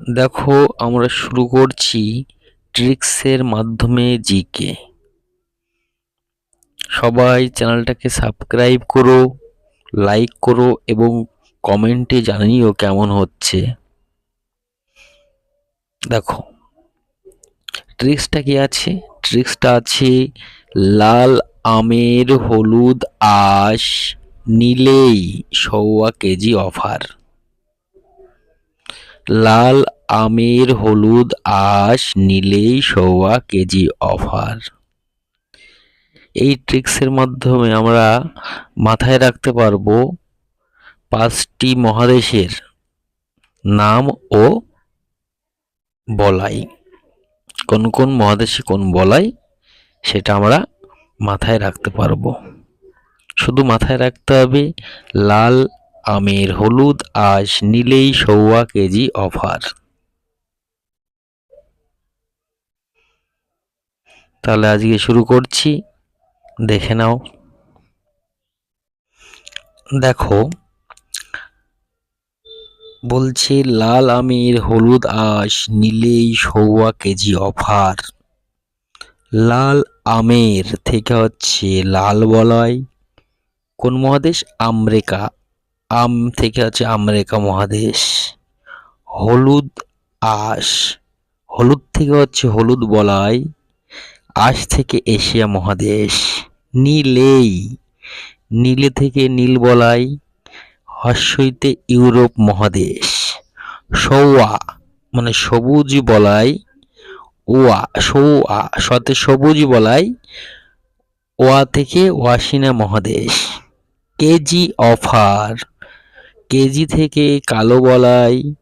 দেখো, আমরা শুরু করছি ট্রিক্সের মাধ্যমে জিকে। সবাই চ্যানেলটাকে সাবস্ক্রাইব করো, লাইক করো এবং কমেন্টে জানিও কেমন হচ্ছে। দেখো, ট্রিক্সটা কি আছে? ট্রিক্সটা আছে লাল, আমের, হলুদ, আঁশ, নিলেই সওয়া কেজি অফার। লাল, আমের, হলুদ, আঁশ, নিলেই সওয়া, কেজি অফার। এই ট্রিক্সের মাধ্যমে আমরা মাথায় রাখতে পারব পাঁচটি মহাদেশের নাম ও বলাই। কোন কোন মহাদেশে কোন বলাই, সেটা আমরা মাথায় রাখতে পারব। শুধু মাথায় রাখতে হবে লাল আমের হলুদ, আঁশ, নিলেই সওয়া কেজি অফার। তাহলে আজকে শুরু করছি, দেখে নাও। দেখো, বলছে লাল আমের হলুদ, আঁশ, নিলেই সওয়া কেজি অফার। লাল আমের থেকে হচ্ছে লাল বলয়, কোন মহাদেশ? আমেরিকা। আম থেকে আছে আমেরিকা মহাদেশ। হলুদ আশ। হলুদ থেকে হচ্ছে হলুদ বলয় আশ থেকে এশিয়া মহাদেশ। নীলেই। নীলে থেকে নীল বলাই। হর্ষইতে ইউরোপ মহাদেশ। সৌয়া মানে সবুজ বলাই। ওয়া সৌয়া সতে সবুজ বলাই। ওয়া থেকে ওয়াসিনা মহাদেশ। KG offer. কেজি থেকে কালো বলাই,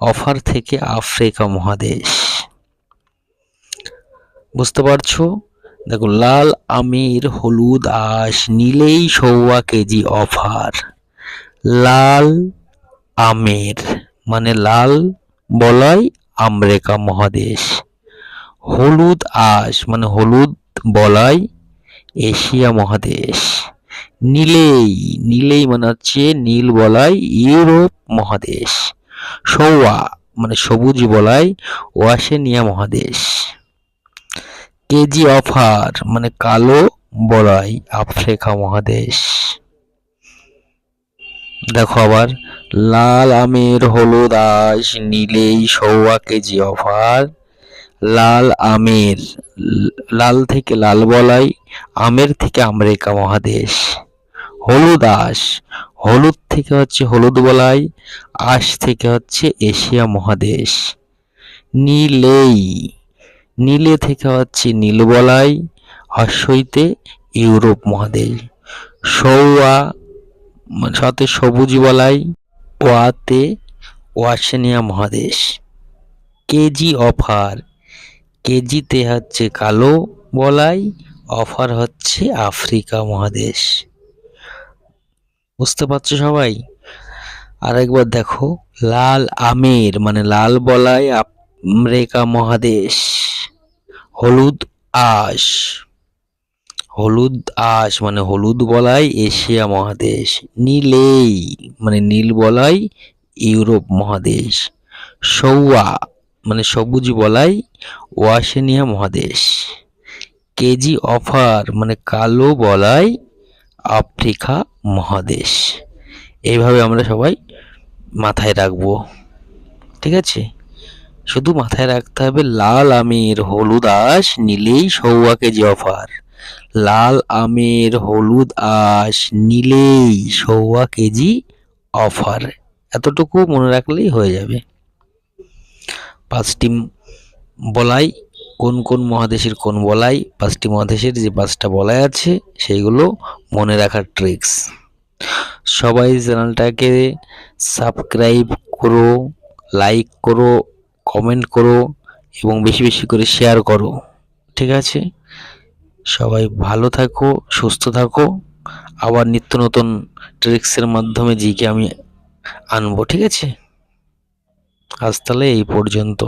অফার থেকে আফ্রিকা মহাদেশ। বুঝতে পারছ? দেখো লাল, আমির, হলুদ, আঁশ, নিলেই সৌয়া কেজি অফার। লাল, আমের মানে লাল বলাই আমেরিকা মহাদেশ। হলুদ, আঁশ মানে হলুদ বলাই এশিয়া মহাদেশ। নীলেই নীলেই মানে হচ্ছে নীল বলয় ইউরোপ মহাদেশ। সৌয়া মানে সবুজ বলয় ওয়াশেনিয়া মহাদেশ। কেজি অফার মানে কালো বলাই আফ্রিকা মহাদেশ। দেখো আবার, লাল আমের হলুদ আঁশ, নীলেই সৌয়া কেজি অফার। লাল আমের। লাল থেকে লাল বলাই, আমের থেকে আমেরিকা মহাদেশ। হলুদ আঁশ। হলুদ থেকে হচ্ছে হলুদ বলাই, আশ থেকে হচ্ছে এশিয়া মহাদেশ। নীলেই। নীলে থেকে হচ্ছে নীল বলাই হর্ষইতে ইউরোপ মহাদেশ। সৌয়া, সাথে সবুজ বলাই, ওয়াতে ওয়াসেনিয়া মহাদেশ। KG offer. কেজিতে হচ্ছে কালো বলাই, অফার হচ্ছে আফ্রিকা মহাদেশ। বুঝতে পারছ সবাই? আরেকবার দেখো, লাল আমের মানে লাল বলাই আমেরিকা মহাদেশ। হলুদ আঁশ। হলুদ আঁশ মানে হলুদ বলাই এশিয়া মহাদেশ। নীলেই মানে নীল বলাই ইউরোপ মহাদেশ। সৌয়া। মানে সবুজ বলাই ওয়াশেনিয়া মহাদেশ। কেজি অফার মানে কালো বলাই আফ্রিকা মহাদেশ। এইভাবে আমরা সবাই মাথায় রাখব। ঠিক আছে? শুধু মাথায় রাখতে হবে লাল আমের হলুদ আঁশ নিলেই সৌয়া কেজি অফার। লাল আমের হলুদ আঁশ নিলেই সৌয়া কেজি অফার। এতটুকু মনে রাখলেই হয়ে যাবে। পাঁচটি বলাই, কোন কোন মহাদেশের কোন বলাই, পাঁচটি মহাদেশের যে পাঁচটা বলাই আছে, সেইগুলো মনে রাখার ট্রিক্স সবাই চ্যানেলটাকে সাবস্ক্রাইব করো লাইক করো কমেন্ট করো এবং বেশি বেশি করে শেয়ার করো। ঠিক আছে? সবাই ভালো থাকো, সুস্থ থাকো। আবার নিত্য নতুন ট্রিক্সের মাধ্যমে জিকে আমি আনব, ঠিক আছে? আজ তাহলে এই পর্যন্ত।